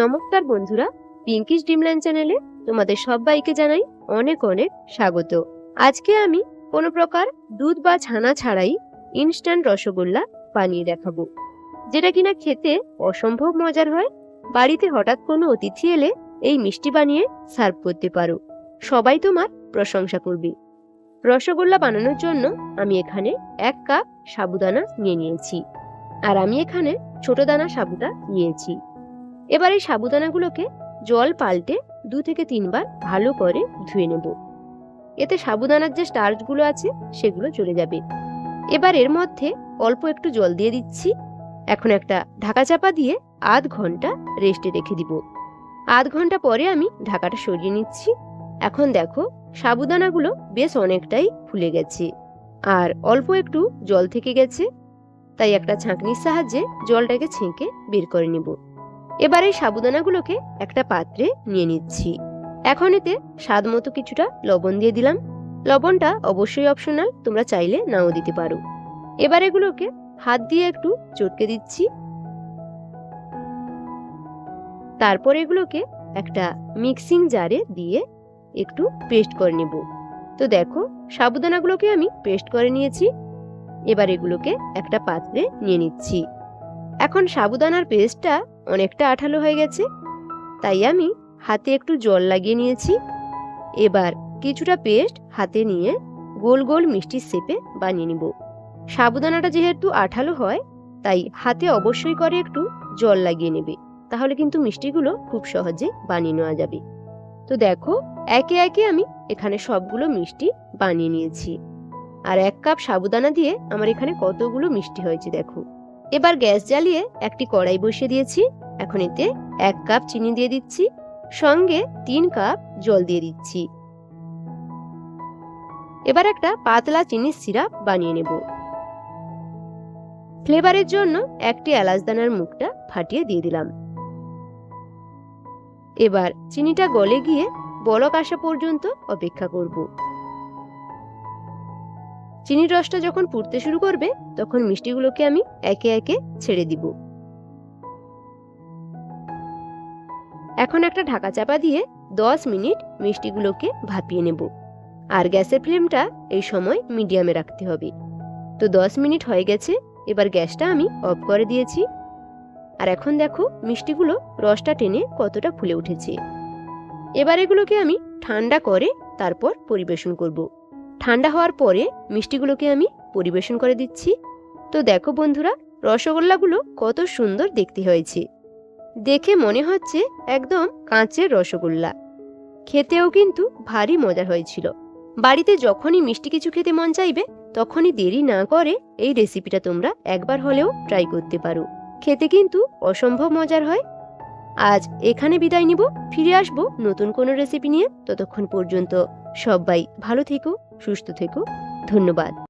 নমস্কার বন্ধুরা, পিঙ্কিশ ডিমল্যান্ড চ্যানেলে তোমাদের সবাইকে জানাই অনেক অনেক স্বাগত। আজকে আমি কোনো প্রকার দুধ বা ছানা ছাড়াই ইনস্ট্যান্ট রসগোল্লা বানিয়ে দেখাবো, যেটা কিনা খেতে অসম্ভব মজার হয়। বাড়িতে হঠাৎ কোনো অতিথি এলে এই মিষ্টি বানিয়ে সার্ভ করতে পারো। সবাই তোমার প্রশংসা করবে। রসগোল্লা বানানোর জন্য আমি এখানে এক কাপ সাবুদানা নিয়ে নিয়েছি, আর আমি এখানে ছোট দানা সাবুটা নিয়েছি। এবার এই সাবুদানাগুলোকে জল পাল্টে দু থেকে তিনবার ভালো করে ধুয়ে নেব। এতে সাবুদানার যে স্টার্চগুলো আছে, সেগুলো চলে যাবে। এবার এর মধ্যে অল্প একটু জল দিয়ে দিচ্ছি। এখন একটা ঢাকা চাপা দিয়ে আধ ঘণ্টা রেস্টে রেখে দিব। আধ ঘণ্টা পরে আমি ঢাকাটা সরিয়ে নিচ্ছি। এখন দেখো, সাবুদানাগুলো বেশ অনেকটাই ফুলে গেছে। আর অল্প একটু জল থেকে গেছে। তাই একটা ছাঁকনির সাহায্যে জলটাকে ছেঁকে বের করে নিব। এবার এই সাবুদানাগুলোকে একটা পাত্রে নিয়ে নিচ্ছি। এখন এতে স্বাদ মতো কিছুটা লবণ দিয়ে দিলাম। লবণটা অবশ্যই অপশনাল তোমরা চাইলে নাও দিতে পারো। এবার এগুলোকে হাত দিয়ে একটু চটকে দিচ্ছি। তারপর এগুলোকে একটা মিক্সিং জারে দিয়ে একটু পেস্ট করে নেব। তো দেখো, সাবুদানাগুলোকে আমি পেস্ট করে নিয়েছি। এবার এগুলোকে একটা পাত্রে নিয়ে নিচ্ছি। এখন সাবুদানার পেস্টটা অনেকটা আঠালো হয়ে গেছে। তাই আমি হাতে একটু জল লাগিয়ে নিয়েছি। এবার কিছুটা পেস্ট হাতে নিয়ে গোল গোল মিষ্টির শেপে বানিয়ে নিব। সাবুদানাটা যেহেতু আঠালো হয়, তাই হাতে অবশ্যই করে একটু জল লাগিয়ে নেবে। তাহলে কিন্তু মিষ্টিগুলো খুব সহজে বানিয়ে নেওয়া যাবে। তো দেখো, একে একে আমি এখানে সবগুলো মিষ্টি বানিয়ে নিয়েছি। আর এক কাপ সাবুদানা দিয়ে আমার এখানে কতগুলো মিষ্টি হয়েছে দেখো। এবার গ্যাস জ্বালিয়ে একটি কড়াই বসিয়ে দিয়েছি। এখন এতে এক কাপ চিনি দিয়ে দিচ্ছি। সঙ্গে তিন কাপ জল দিয়ে দিচ্ছি। এবার একটা পাতলা চিনির সিরাপ বানিয়ে নেব। ফ্লেভারের জন্য একটি এলাচ দানার মুখটা ফাটিয়ে দিয়ে দিলাম। এবার চিনিটা গলে গিয়ে বলক আসা পর্যন্ত অপেক্ষা করব। চিনির রসটা যখন ফুটতে শুরু করবে, তখন মিষ্টিগুলোকে আমি একে একে ছেড়ে দিব। এখন একটা ঢাকা চাপা দিয়ে দশ মিনিট মিষ্টিগুলোকে ভাপিয়ে নেব। আর গ্যাসের ফ্লেমটা এই সময় মিডিয়ামে রাখতে হবে। তো দশ মিনিট হয়ে গেছে, এবার গ্যাসটা আমি অফ করে দিয়েছি। আর এখন দেখো মিষ্টিগুলো রসটা টেনে কতটা ফুলে উঠেছে। এবার এগুলোকে আমি ঠান্ডা করে তারপর পরিবেশন করব। ঠান্ডা হওয়ার পরে মিষ্টিগুলোকে আমি পরিবেশন করে দিচ্ছি। তো দেখো বন্ধুরা, রসগোল্লাগুলো কত সুন্দর দেখতে হয়েছে। দেখে মনে হচ্ছে একদম কাঁচের রসগোল্লা। খেতেও কিন্তু ভারী মজার হয়েছিল। বাড়িতে যখনই মিষ্টি কিছু খেতে মন চাইবে, তখনই দেরি না করে এই রেসিপিটা তোমরা একবার হলেও ট্রাই করতে পারো। খেতে কিন্তু অসম্ভব মজার হয়। আজ এখানে বিদায় নিব, ফিরে আসব নতুন কোনো রেসিপি নিয়ে ততক্ষণ পর্যন্ত। সবাই ভালো থেকো। সুস্থ থেকো ধন্যবাদ।